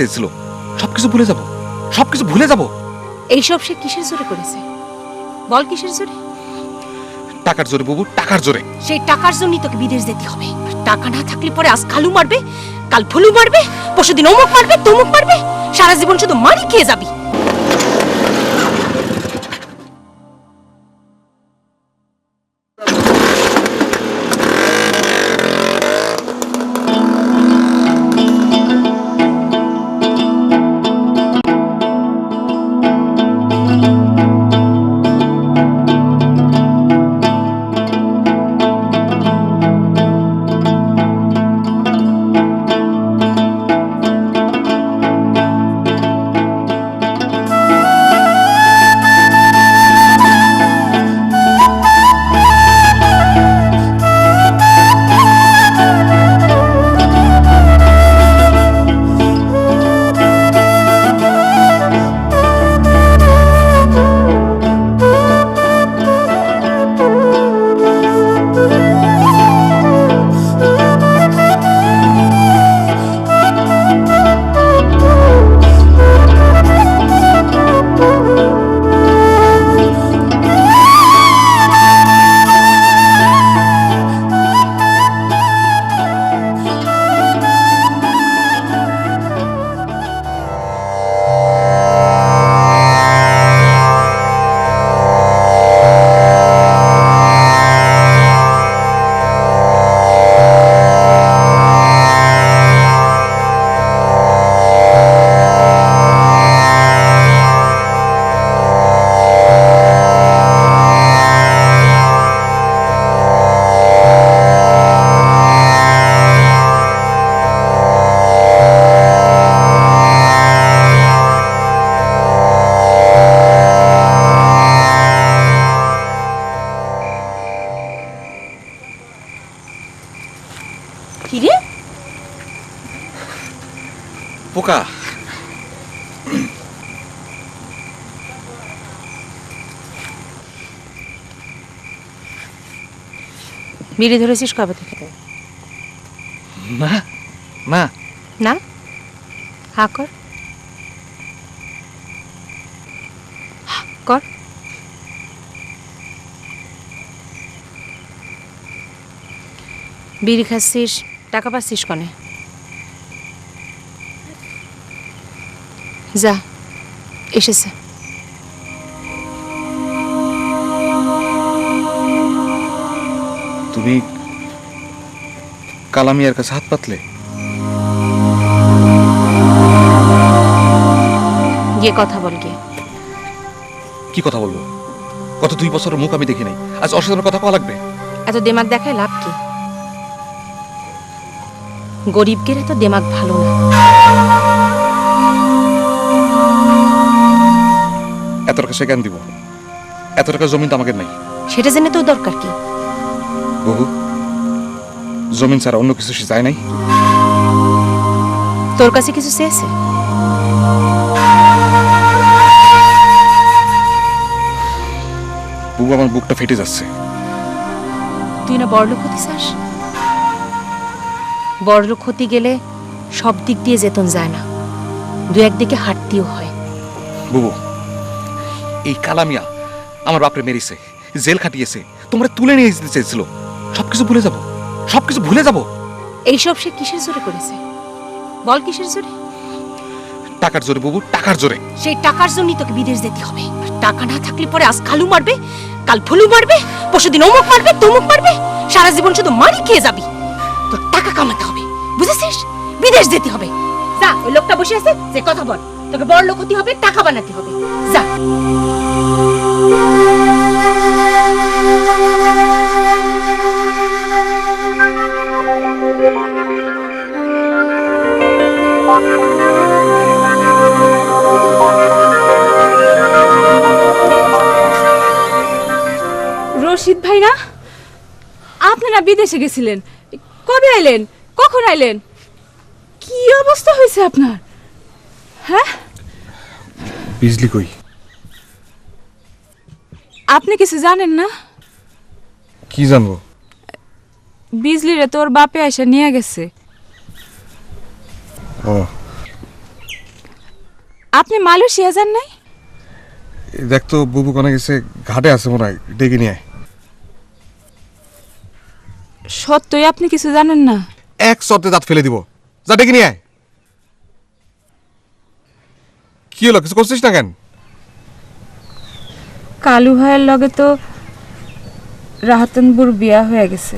চেয়েছিল সবকিছু ভুলে যাব। সবকিছু ভুলে যাব। এইসব সে কিসের জোরে করেছে? বল কিসের জোরে? টাকার জোরে বাবু টাকার জোরে। সেই টাকার জন্যই তোকে বিদেশ যেতে হবে। টাকা না থাকলে পরে আজ কালু মারবে কাল ফুলু মারবে পরশুদিন অমুক মারবে তমুক মারবে সারা জীবন শুধু মারি খেয়ে যাবি। পোকা। বিড়ি ধরেছিস কবে থেকে? না না না? হা কর। কর। বিড়ি খাচ্ছিস টাকা পাচ্ছিস কনে? যা এসেছে। তুমি কালামিয়ার কাছে হাত পাতলে? গিয়ে কথা বল গিয়ে। কি কথা বলব? গত দুই বছরের মুখ আমি দেখি নাই। আজ অসাধারণ কথা কওয়া লাগবে। এত দেমাগ দেখায় লাভ কি? গরিবদের এত দেমাগ ভালো না। এত টাকা সে জ্ঞান দিব। এত টাকা জমিন তো আমাকে নাই। সেটা জেনে তো দরকার কি? বহু জমিন ছাড়া অন্য কিছু সে যায় নাই। তোর কাছে কিছু চেয়েছে বুবু আমার বুকটা ফেটে যাচ্ছে। তুই না বড়লোক হতে চাস? বড়লোক হতে গেলে সব দিক দিয়ে যেতন যায় না। দু একদিকে হাঁটতেও হয়। বুবু এই কালামিয়া আমার বাপরে মেরেছে জেল খাটিয়েছে তোমরা তুলে নিয়ে যেতে চেয়েছিল। সবকিছু ভুলে যাব সবকিছু ভুলে যাব। এইসব সে কিসের জোরে করেছে? বল কিসের জোরে? টাকার জোরে বুবু টাকার জোরে। সেই টাকার জন্যই তোকে বিদেশ যেতে হবে। টাকা না থাকলে পরে আজ কালু মারবে কাল ফুলু মারবে পরশুদিন অমুক মারবে তমুক মারবে সারা জীবন শুধু মারি খেয়ে যাবি। তোর টাকা কামাতে হবে বুঝেছিস? বিদেশ যেতে হবে। যা ওই লোকটা বসে আছে যে কথা বল। তোকে বড় লোক হতে হবে, টাকা বানাতে হবে। যা। রশিদ ভাই না আপনারা বিদেশে গেছিলেন। কবে আইলেন? কখন আইলেন? কি অবস্থা হয়েছে আপনার? হ্যাঁ? বিজলি কই? আপনি কিছু জানেন না? কি জানব? বিজলি রে তোর বাপে এসে নিয়ে গেছে। ও। আপনি মালয়েশিয়া যান নাই? দেখ তো বুবু কনে গেছে ঘাটে আছে মনে হয় ডেকে নিয়ে আয়। সত্যই আপনি কিছু জানেন না? এক শর্তে দাঁত ফেলে দিব। যা ডেকে নিয়ে আয়। কি হলো? কিছু করছিস না কেন? কালু ভাইয়ের লগে তো রাহাতনপুর বিয়া হয়ে গেছে।